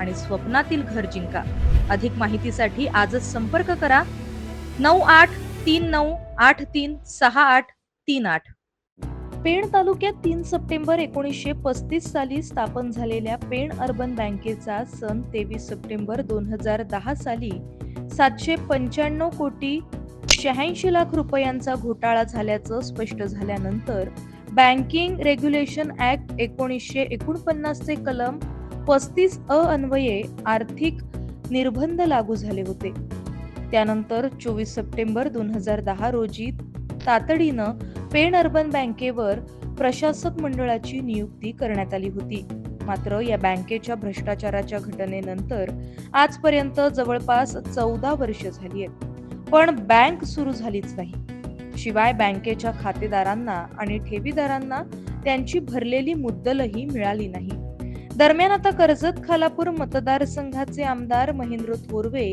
आणि स्वप्नातील घर जिंका. अधिक माहितीसाठी आजच संपर्क करा. नऊ आठ तीन नऊ आठ तीन सहा आठ तीन आठ. पेण तालुक्यात तीन सप्टेंबर एकोणीसशे पस्तीस साली स्थापन झालेल्या पेण अर्बन बँकेचा सन तेवीस सप्टेंबर दोन हजार दहा साली सातशे पंच्याण्णव कोटी शहाऐंशी लाख रुपयांचा घोटाळा झाल्याचं स्पष्ट झाल्यानंतर बँकिंग रेग्युलेशन ऍक्ट एकोणीसशे एकोणपन्नासचे कलम पस्तीस अन्वये आर्थिक निर्बंध लागू झाले होते. त्यानंतर चोवीस सप्टेंबर दोन हजार दहा रोजी तातडीनं पेण अर्बन बँकेवर प्रशासक मंडळाची नियुक्ती करण्यात आली होती. मात्र या बँकेच्या भ्रष्टाचाराच्या घटनेनंतर आजपर्यंत जवळपास चौदा वर्ष झाली आहेत. पण बँक सुरू झालीच नाही. शिवाय बँकेच्या खातेदारांना आणि ठेवीदारांना त्यांची भरलेली मुद्दलही मिळाली नाही. दरम्यान आता कर्जत खालापूर मतदारसंघाचे आमदार महेंद्र थोरवे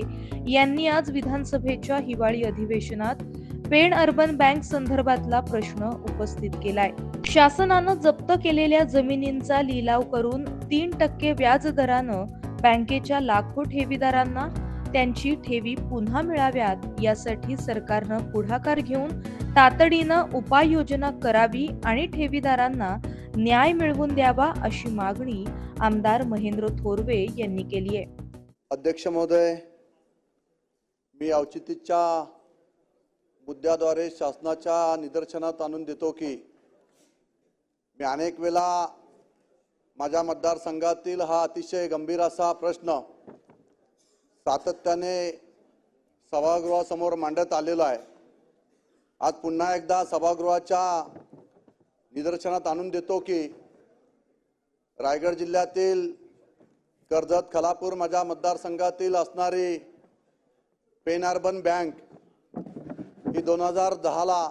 यांनी आज विधानसभेच्या हिवाळी अधिवेशनात पेण अर्बन बँक संदर्भातला प्रश्न उपस्थित केलाय. शासनानं जप्त केलेल्या जमिनींचा लिलाव करून तीन टक्के व्याज दरानं बँकेच्या लाखो ठेवीदारांना त्यांची ठेवी पुन्हा मिळाव्यात यासाठी सरकारनं पुढाकार घेऊन तातडीनं उपाययोजना करावी आणि ठेवीदारांना न्याय मिळवून द्यावा अशी मागणी आमदार महेंद्र थोरवे यांनी केली आहे. अध्यक्ष महोदय मी औचित्यच्या मुद्द्याद्वारे शासनाच्या निदर्शनात आणून देतो की मी अनेक वेळा माझ्या मतदारसंघातील हा अतिशय गंभीर असा प्रश्न सातत्याने सभागृहासमोर मांडत आलेला आहे. आज पुन्हा एकदा सभागृहाच्या निदर्शनात आणून देतो की रायगड जिल्ह्यातील कर्जत खलापूर माझ्या मतदारसंघातील असणारी पेन अर्बन बँक ही दोन हजार दहाला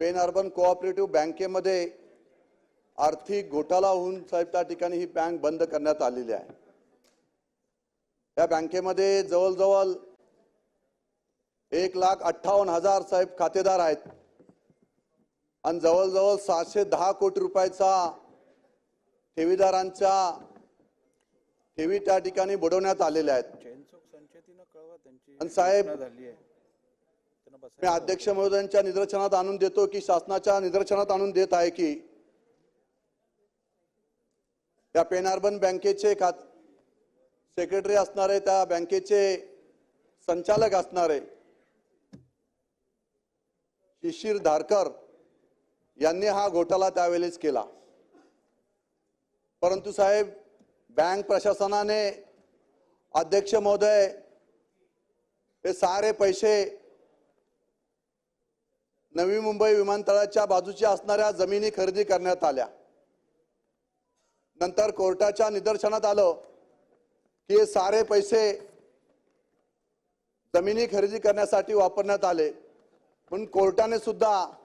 पेन अर्बन कोऑपरेटिव्ह बँकेमध्ये आर्थिक घोटाळा होऊन साहेब त्या ठिकाणी ही बँक बंद करण्यात आलेली आहे. या बँकेमध्ये जवळजवळ एक लाख अठ्ठावन्न हजार साहेब खातेदार आहेत. आणि जवळजवळ सातशे दहा कोटी रुपयाचा ठेवीदारांच्या ठेवी त्या ठिकाणी बुडवण्यात आलेल्या आहेत. आणि साहेब मी अध्यक्ष महोदयांच्या निदर्शनात आणून देतो की शासनाच्या निदर्शनात आणून देत आहे की या पेन अर्बन बँकेचे खात सेक्रेटरी असणारे त्या बँकेचे संचालक असणारे शिशिर धारकर यांनी हा घोटाळा त्यावेळेस केला. परंतु साहेब बँक प्रशासनाने अध्यक्ष महोदय हे सारे पैसे नवी मुंबई विमानतळाच्या बाजूच्या असणाऱ्या जमिनी खरेदी करण्यात आल्या. नंतर कोर्टाच्या निदर्शनात आलं की हे सारे पैसे जमिनी खरेदी करण्यासाठी वापरण्यात आले. पण कोर्टाने सुद्धा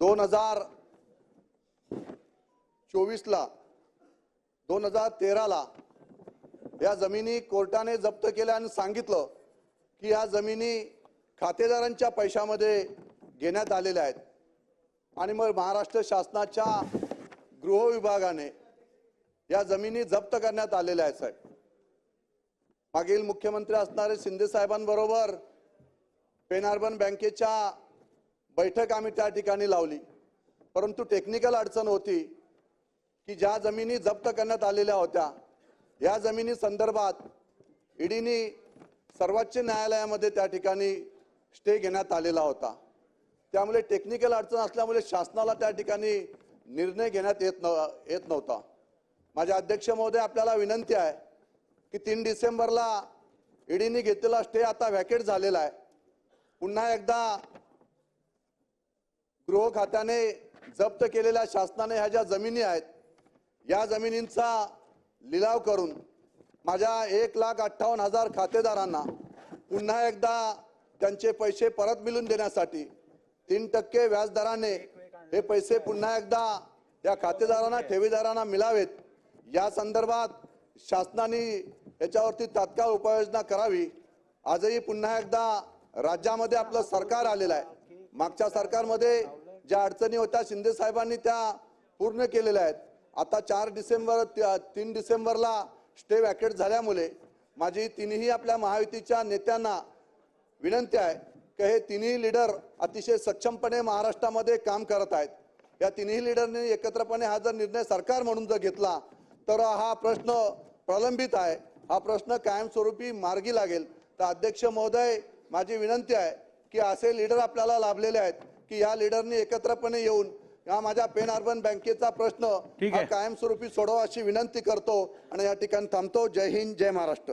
दोन हजार चोवीसला दोन हजार तेराला या जमिनी कोर्टाने जप्त केल्या आणि सांगितलं की या जमिनी खातेदारांच्या पैशामध्ये घेण्यात आलेल्या आहेत. आणि मग महाराष्ट्र शासनाच्या गृह विभागाने या जमिनी जप्त करण्यात आलेल्या आहेत साहेब. मागील मुख्यमंत्री असणारे शिंदे साहेबांबरोबर बँकेच्या बैठक आम्ही त्या ठिकाणी लावली. परंतु टेक्निकल अडचण होती की ज्या जमिनी जप्त करण्यात आलेल्या होत्या या जमिनी संदर्भात ईडीनी सर्वोच्च न्यायालयामध्ये त्या ठिकाणी स्टे घेण्यात आलेला होता. त्यामुळे टेक्निकल अडचण असल्यामुळे शासनाला त्या ठिकाणी निर्णय घेण्यात येत न येत नव्हता. माझ्या अध्यक्ष महोदय आपल्याला विनंती आहे की तीन डिसेंबरला ईडीने घेतलेला स्टे आता व्हॅकेट झालेला आहे. पुन्हा एकदा गृह खात्याने जप्त केलेल्या शासनाने ह्या ज्या जमिनी आहेत या जमिनींचा लिलाव करून माझ्या एक लाख अठ्ठावन्न हजार खातेदारांना पुन्हा एकदा त्यांचे पैसे परत मिळून देण्यासाठी तीन टक्के व्याजदराने हे पैसे पुन्हा एकदा या खातेदारांना ठेवीदारांना मिळावेत. या संदर्भात शासनाने याच्यावरती तात्काळ उपाययोजना करावी. आजही पुन्हा एकदा राज्यामध्ये आपलं सरकार आलेलं आहे. मागच्या सरकारमध्ये ज्या अडचणी होत्या शिंदे साहेबांनी त्या पूर्ण केलेल्या आहेत. आता चार डिसेंबर त्या- तीन डिसेंबरला स्टे वॅकेट झाल्यामुळे माझी तिन्ही आपल्या महायुतीच्या नेत्यांना विनंती आहे की हे तिन्ही लीडर अतिशय सक्षमपणे महाराष्ट्रामध्ये काम करत आहेत. या तिन्ही लीडरने एकत्रपणे हा जर निर्णय सरकार म्हणून जर घेतला तर हा प्रश्न प्रलंबित आहे. हा प्रश्न कायमस्वरूपी मार्गी लागेल. तर अध्यक्ष महोदय माझी विनंती आहे की असे लीडर आपल्याला लाभलेले आहेत की या लीडरनी एकत्रपणे येऊन या माझ्या पेन अर्बन बँकेचा प्रश्न ठीक हा आहे. कायमस्वरूपी सोडवा अशी विनंती करतो आणि या ठिकाणी थांबतो. जय हिंद जय महाराष्ट्र.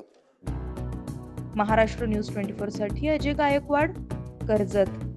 महाराष्ट्र न्यूज ट्वेंटी फोरसाठी अजय गायकवाड कर्जत.